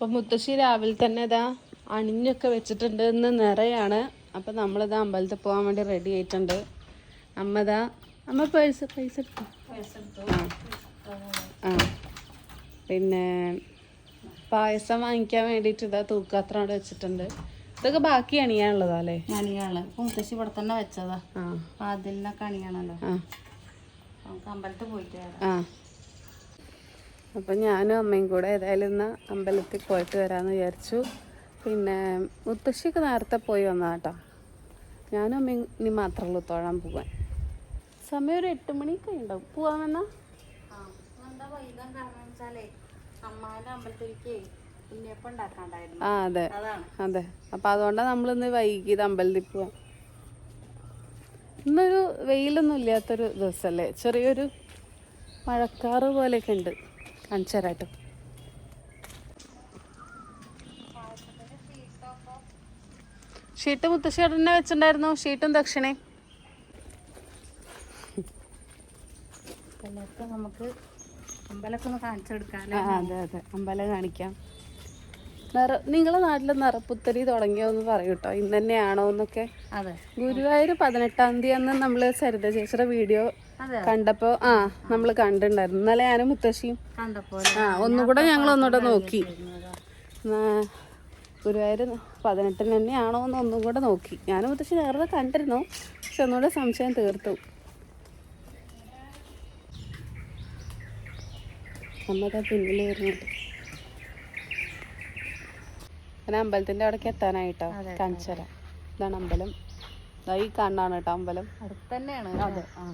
അപ്പൊ മുത്തശ്ശി രാവിലെ തന്നെ ഇതാ അണിഞ്ഞൊക്കെ വെച്ചിട്ടുണ്ട് ഇന്ന് നിറയാണ്. അപ്പൊ നമ്മളിതാ അമ്പലത്തിൽ പോകാൻ വേണ്ടി റെഡി ആയിട്ടുണ്ട്. അമ്മ ഇതാ അമ്മ പൈസ പൈസ എടുത്തു? ആ. പിന്നെ പായസം വാങ്ങിക്കാൻ വേണ്ടിയിട്ട് ഇതാ തൂക്കാത്ര അവിടെ വെച്ചിട്ടുണ്ട്. ഇതൊക്കെ ബാക്കി അണിയാനുള്ളതാ അല്ലേ? അണിയാണ് മുത്തശ്ശി ഇവിടെ തന്നെ വെച്ചതാ. അതിലൊക്കെ അണിയാണല്ലോ. അമ്പലത്തിൽ പോയിട്ട് ആ. അപ്പം ഞാനും അമ്മയും കൂടെ ഏതായാലും ഇന്ന് അമ്പലത്തിൽ പോയിട്ട് വരാമെന്ന് വിചാരിച്ചു. പിന്നെ മുത്തശ്ശിക്ക് നേരത്തെ പോയി വന്നതാ കേട്ടോ. ഞാനും അമ്മയും ഇനി മാത്രമേ ഉള്ളൂ തൊഴാൻ പോകാൻ സമയം ഒരു എട്ട് മണിയൊക്കെ ഉണ്ടാവും. പോവാമെന്നാ ആ അതെ. അതെ. അപ്പം അതുകൊണ്ടാണ് നമ്മളിന്ന് വൈകിയത് അമ്പലത്തിൽ പോവാൻ. ഇന്നൊരു വെയിലൊന്നും ഇല്ലാത്തൊരു ദിവസമല്ലേ ചെറിയൊരു മഴക്കാറ് പോലെയൊക്കെ ഉണ്ട്. കാണിച്ചു തരാട്ടോ ഷീട്ട് മുത്തശ്ശേട്ടൻ തന്നെ വെച്ചിട്ടുണ്ടായിരുന്നു. ഷീട്ടും ദക്ഷിണേ നമുക്ക് അമ്പലമൊക്കെ ഒന്ന് കാണിച്ചെടുക്കാം അതെ അതെ. അമ്പലം കാണിക്കാം. നിറ നിങ്ങളെ നാട്ടിൽ നിറപ്പുത്തരി തുടങ്ങിയോന്ന് പറയൂ കേട്ടോ ഇന്ന് തന്നെയാണോ എന്നൊക്കെ. അതെ. ഗുരുവായൂർ പതിനെട്ടാം തീയതി അന്ന് നമ്മൾ സരിത ചേച്ചിയുടെ വീഡിയോ കണ്ടപ്പോ ആ നമ്മൾ കണ്ടിട്ടുണ്ടായിരുന്നു ഇന്നലെ ഞാനും മുത്തശ്ശിയും ആ ഒന്നുകൂടെ ഞങ്ങൾ ഒന്നുകൂടെ നോക്കി. ഗുരുവായൂർ പതിനെട്ടിന് തന്നെയാണോ എന്ന് ഒന്നും കൂടെ നോക്കി. ഞാനും മുത്തശ്ശി നേരത്തെ കണ്ടിരുന്നു. പക്ഷെ ഒന്നുകൂടെ സംശയം തീർത്തു. അമ്മതാ പിന്നിൽ വരുന്നുണ്ട്. ഞാൻ അമ്പലത്തിന്റെ അവിടേക്ക് എത്താനായിട്ടോ? അതെ, ഇതാണ് അമ്പലം. ഈ കണ്ണാണ് കേട്ടോ അമ്പലം. തന്നെയാണ് അതെ. ആ.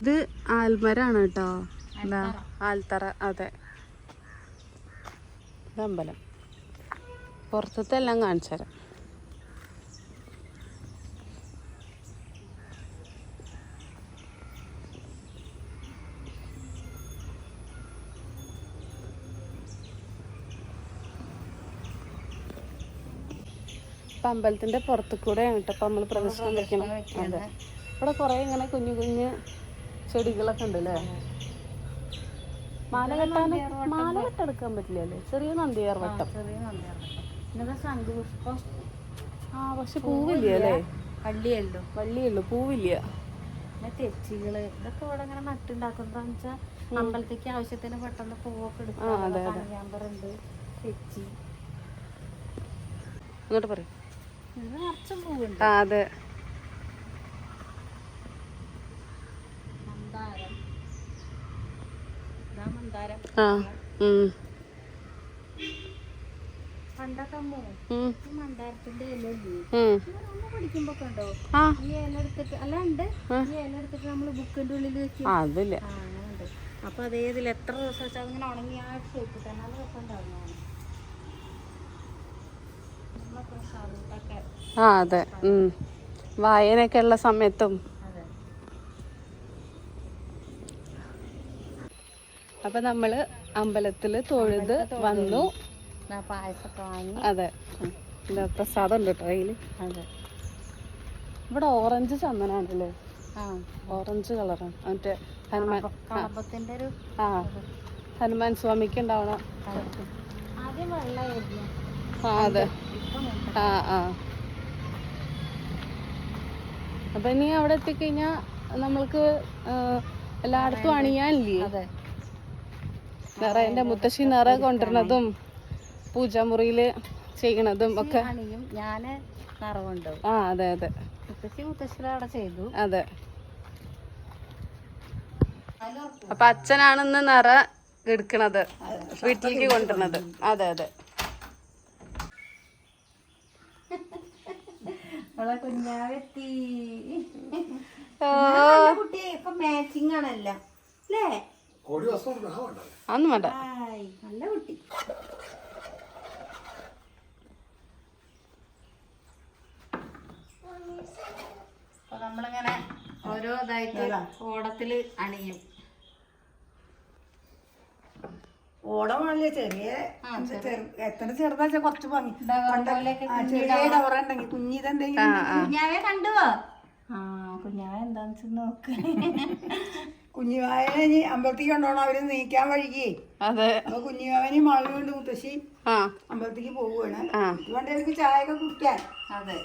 ഇത് ആൽമരാണ് കേട്ടോ. എന്താ ആൽത്തറ. അതെ. ഇത് അമ്പലം. പുറത്തത്തെ എല്ലാം കാണിച്ചു തരാം ഇപ്പൊ അമ്പലത്തിന്റെ പുറത്തു കൂടെയാണ് കേട്ടോ അപ്പൊ നമ്മൾ പ്രദർശനം വെക്കണം അതെ. ഇവിടെ കുറെ ഇങ്ങനെ കുഞ്ഞു കുഞ്ഞു ചെടികളൊക്കെ ഉണ്ട് അല്ലേ മാല കെട്ടാൻ മാല കെട്ടെടുക്കാൻ പറ്റില്ല അല്ലേ ചെറിയ നന്ദിയാർ വട്ടം ആ പക്ഷെ പൂവില്ല അല്ലേ? വള്ളിയല്ലോ. വള്ളിയുള്ളൂ പൂവില്ല. തെച്ചികൾ ഇതൊക്കെ ഇവിടെ ഇങ്ങനെ നട്ടുണ്ടാക്കുന്നതാന്ന് വെച്ചാൽ അമ്പലത്തേക്ക് ആവശ്യത്തിന് പെട്ടെന്ന് പൂവൊക്കെ എടുക്കാം കണിയാമ്പറുണ്ട് തെച്ചി. എന്നിട്ട് പറയും. ആ അതെ. ആ അതില്ല. അപ്പൊ അതേ ഇതിൽ എത്ര ദിവസം വെച്ചാൽ അതിങ്ങനെ ഉണങ്ങി ആ ഷേപ്പ് തന്നെ അത് രസം ഉണ്ടാവുന്നതാണ്. നമ്മളെ പ്രസാദത്തൊക്കെ ആ അതെ. വായനയൊക്കെ ഉള്ള സമയത്തും. അപ്പൊ നമ്മൾ അമ്പലത്തിൽ തൊഴുത് വന്നു. അതെ. എന്താ പ്രസാദം ഉണ്ട് കേട്ടോ അതിൽ ഇവിടെ ഓറഞ്ച് ചന്ദനാണല്ലേ? ഓറഞ്ച് കളറാണ് മറ്റേ ഹനുമാൻ ആ. ഹനുമാൻ സ്വാമിക്ക് ഉണ്ടാവണം. ആ അതെ. ആ ആ. അപ്പൊ ഇനി അവിടെ എത്തിക്കഴിഞ്ഞാ നമ്മൾക്ക് എല്ലായിടത്തും അണിയാനില്ലേ? നിറ എന്റെ മുത്തശ്ശി നിറ കൊണ്ടുവരണതും പൂജാമുറിയിൽ ചെയ്യണതും ഒക്കെ. അണിയും ഞാൻ നിറവുണ്ടാവും ആ അതെ അതെ. മുത്തശ്ശി മുത്തശ്ശിയുടെ അവിടെ ചെയ്തു. അതെ. അപ്പൊ അച്ഛനാണ് ഇന്ന് നിറ എടുക്കണത് വീട്ടിലേക്ക് കൊണ്ടുവരണത് അതെ അതെ. അവളെ കുഞ്ഞാവെത്തി ഓ കുട്ടി ഇപ്പൊ മാച്ചിങ് ആണല്ലോ. അല്ലേ? അതൊന്നും വേണ്ട. നല്ല കുട്ടി. അപ്പൊ നമ്മളിങ്ങനെ ഓരോ ഇതായിട്ട് ഓടത്തിൽ അണിയും. ഓടമാണല്ലേ ചെറിയ എത്ര ചെറുതാ കുറച്ച് ഭംഗി. ചെറിയ ഡോറ ഉണ്ടെങ്കിൽ കുഞ്ഞിതെന്തെങ്കിലും കുഞ്ഞാവെ കണ്ടുവോ ആ കുഞ്ഞാവെ എന്താന്ന് നോക്ക്. കുഞ്ഞുമാവനെ ഇനി അമ്പലത്തേക്ക് കൊണ്ടുപോകണം. അവർ നീക്കാൻ വഴിക്ക് അതെ. അപ്പൊ കുഞ്ഞുമാവനെയും മാളും കൊണ്ട് മുത്തശ്ശി അമ്പലത്തേക്ക് പോവുകയാണ് അതുകൊണ്ട് എനിക്ക് ചായ ഒക്കെ കുടിക്കാൻ? അതെ.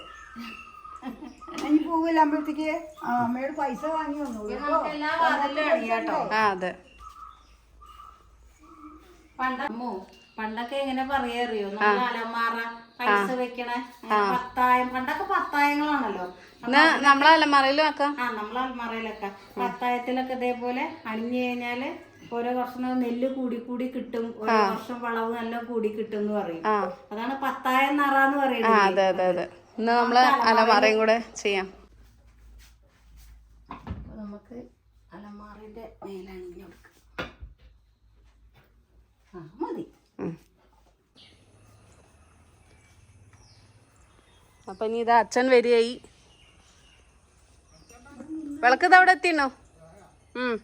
ഇനി പോവില്ല അമ്പലത്തേക്ക് അമ്മയോട് പൈസ വാങ്ങി വന്നു കേട്ടോ. അതെ. പണ്ടമ്മോ പണ്ടൊക്കെ എങ്ങനെ പറയാറിയോ നമ്മൾ അലമാറ പൈസ വെക്കണ? പത്തായം പണ്ടൊക്കെ പത്തായങ്ങളാണല്ലോ നമ്മളെ അലമാറയിലും ആ നമ്മളെ അലമാറയിലൊക്കെ. പത്തായത്തിലൊക്കെ ഇതേപോലെ അണിഞ്ഞു കഴിഞ്ഞാൽ ഓരോ വർഷം നെല്ല് കൂടി കൂടി കിട്ടും. ഓരോ വർഷം വളവ് നല്ല കൂടി കിട്ടും എന്ന് പറയും അതാണ് പത്തായം നറ എന്ന് പറയുന്നത് ഇന്ന് നമ്മൾ അലമാറയും കൂടെ ചെയ്യാം. നമുക്ക് അലമാറിന്റെ മതി ഉം. അപ്പൊ ഇനി ഇതാ അച്ഛൻ വരികയായി. വിളക്ക് ഇത് അവിടെ എത്തിണോ ഉം.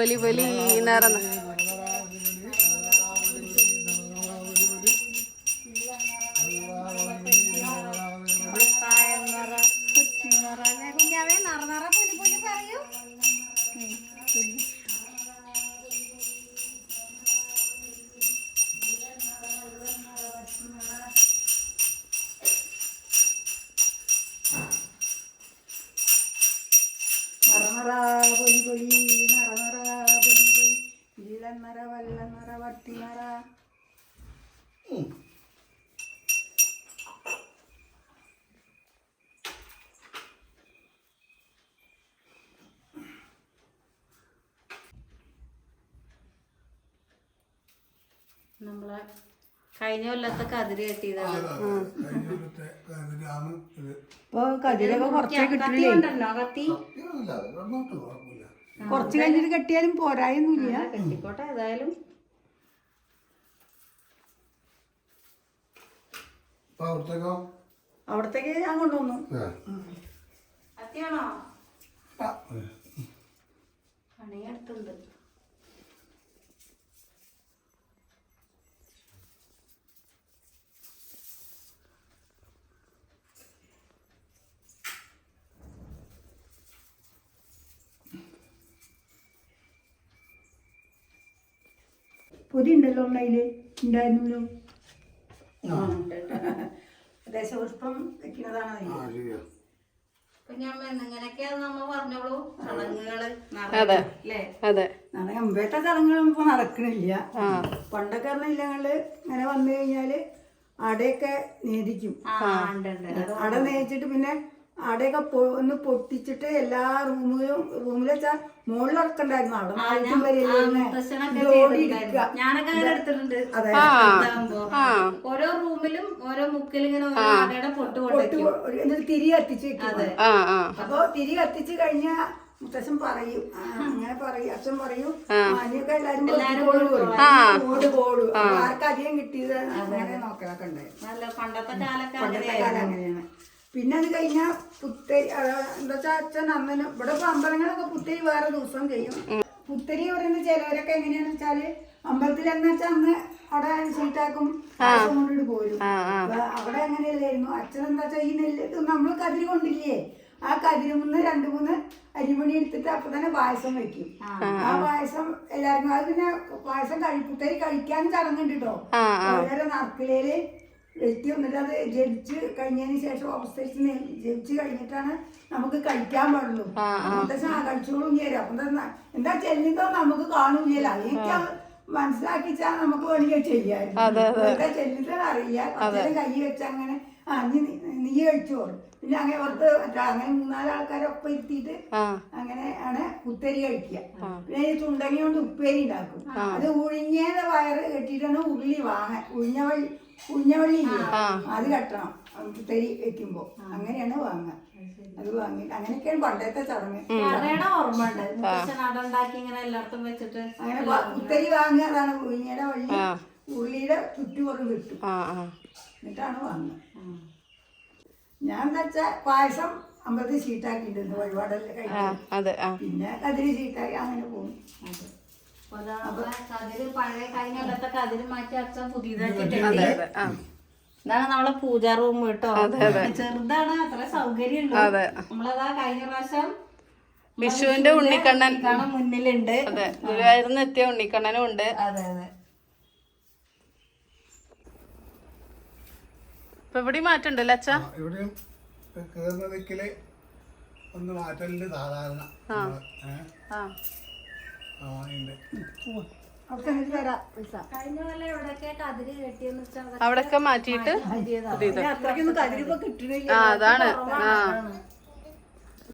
പൊലി പൊലി നിറന്ന് കുഞ്ഞാവേ ഇല്ലന്നറ വല്ലന്നറ വട്ടിനറ നമ്മളെ കഴിഞ്ഞ കൊല്ലത്തെ കതിര് കെട്ടിയതാണ് ഇപ്പൊ കതിരൊക്കെ കുറച്ചേ കിട്ടില്ലേ കത്തി കുറച്ച് കഴിഞ്ഞിട്ട് കെട്ടിയാലും പോരായൊന്നുമില്ല. കെട്ടിക്കോട്ടെ ഏതായാലും. അവിടത്തേക്കോ? ഞാൻ കൊണ്ടുവന്നു. പണിയെടുത്തുണ്ട് പൊതി ഉണ്ടല്ലോ ഉള്ളതിൽ? ഉണ്ടായിരുന്നല്ലോ? ദേശപുഷ്പം വെക്കുന്നതാണ് അതെ. അല്ലേ? അതെ. ഇപ്പൊ നടക്കണില്ല. പണ്ടൊക്കെ പറഞ്ഞില്ല ഞങ്ങൾ ഇങ്ങനെ വന്നു കഴിഞ്ഞാൽ അടയൊക്കെ നേദിക്കും. അട നേദിച്ചിട്ട് പിന്നെ അടയൊക്കെ പൊ- ഒന്ന് പൊട്ടിച്ചിട്ട് എല്ലാ റൂമിലും റൂമിൽ വെച്ചാൽ മുകളിൽ ഇറക്കണ്ടായിരുന്നു അവിടെ ഓരോ റൂമിലും ഓരോ ഇങ്ങനെ പൊട്ട് എന്നിട്ട് തിരി കത്തിച്ച് അപ്പൊ തിരി കത്തിച്ച് കഴിഞ്ഞ മുത്തശ്ശൻ പറയും. അങ്ങനെ പറയും. അച്ഛൻ പറയും അനിയൊക്കെ എല്ലാരും ഓട് പോടും. ആർക്ക് അധികം കിട്ടിയത് അങ്ങനെ നോക്കണൊക്കെ ഉണ്ടായിരുന്നു നല്ല പണ്ടത്തെ കാലൊക്കെ പണ്ടത്തെ കാലം അങ്ങനെയാണ്. പിന്നെ അത് കഴിഞ്ഞാൽ പുത്തരി എന്താ വെച്ചാൽ അച്ഛൻ അമ്മനും ഇവിടെ ഇപ്പൊ അമ്പലങ്ങളൊക്കെ പുത്തരി വേറെ ദിവസം ചെയ്യും. പുത്തരി പറയുന്ന ചിലവരൊക്കെ എങ്ങനെയാന്ന് വെച്ചാൽ അമ്പലത്തിൽ എന്ന് വെച്ചാൽ അന്ന് അവിടെ സീറ്റാക്കും കൊണ്ടിട്ട് പോരും. അവിടെ അങ്ങനെയല്ലായിരുന്നു അച്ഛൻ എന്താ വെച്ചാൽ ഈ നെല്ല് നമ്മൾ കതിരി കൊണ്ടില്ലേ ആ കതിരുമുന്ന് രണ്ടു മൂന്ന് അരിമണി എടുത്തിട്ട് അപ്പൊ തന്നെ പായസം വെക്കും. ആ. പായസം എല്ലാവർക്കും അത് പിന്നെ പായസം കഴി പുത്തരി കഴിക്കാൻ ചടങ്ങുണ്ട് കേട്ടോ ഓരോരോ നറുക്കിലേൽ അത് ജനിച്ച് കഴിഞ്ഞതിന് ശേഷം അവസ്ഥരിച്ച് ജനിച്ച് കഴിഞ്ഞിട്ടാണ് നമുക്ക് കഴിക്കാൻ പാടുള്ളൂ. എന്താ കഴിച്ചോളും ചേരും അപ്പം എന്താ എന്താ ചെല്ലുന്നോ നമുക്ക് കാണൂല എനിക്ക് മനസ്സിലാക്കിച്ചാ നമുക്ക് വേണമെങ്കിൽ ചെയ്യാമായിരുന്നു എന്താ ചെല്ലുന്നത് അറിയാം കൈ വെച്ച അങ്ങനെ ആ നീ നീ കഴിച്ചോളൂ പിന്നെ അങ്ങനെ പുറത്ത് അങ്ങനെ മൂന്നാൽ ആൾക്കാരൊപ്പം ഇരുത്തിയിട്ട് അങ്ങനെ ആണ് കുത്തരി കഴിക്കുക. പിന്നെ ഈ ചുണ്ടങ്ങി കൊണ്ട് ഉപ്പേരി ഉണ്ടാക്കും. അത് ഉഴിഞ്ഞേത് വയറ് കെട്ടിയിട്ടാണ് ഉള്ളി വാങ്ങാൻ ഉഴിഞ്ഞ ഉഴിഞ്ഞവള്ളി ഇല്ലേ? അത് കെട്ടണം. തരി വെക്കുമ്പോ. അങ്ങനെയാണ് വാങ്ങുക അത് വാങ്ങി. അങ്ങനെയൊക്കെയാണ് പണ്ടത്തെ ചടങ്ങ്. അങ്ങനെ കുത്തരി വാങ്ങുക അതാണ് ഉഴിഞ്ഞയുടെ വള്ളി. ഉള്ളിയുടെ ചുറ്റുപുറം കിട്ടും. ആ ആ. എന്നിട്ടാണ് വാങ്ങുക. ഞാൻ വെച്ചാൽ പായസം അമ്പലത്തിൽ ഷീട്ടാക്കിയിട്ടുണ്ട് വഴിപാടെല്ലാം പിന്നെ കതിരി ഷീട്ടാക്കി അങ്ങനെ പോകും ഇതാണ് നമ്മളെ പൂജാ റൂം കേട്ടോ. ചെറുതാണ് അത്ര സൗകര്യം നമ്മളതാ കഴിഞ്ഞ പ്രാവശ്യം വിഷുവിന്റെ ഉണ്ണിക്കണ്ണൻ. മുന്നിലുണ്ട്. അതെ ഗുരുവായൂർന്ന് എത്തിയ ഉണ്ണിക്കണ്ണനും ഉണ്ട്. അതെ അതെ. ഇപ്പൊ ഇവിടെ മാറ്റുണ്ടല്ലോ അച്ഛാ? ഇവിടെയും കയറുന്ന ദിക്കിൽ ഒന്ന് മാറ്റലുണ്ട് സാധാരണ. അവിടൊക്കെ മാറ്റിയിട്ട് അതാണ്. ആ.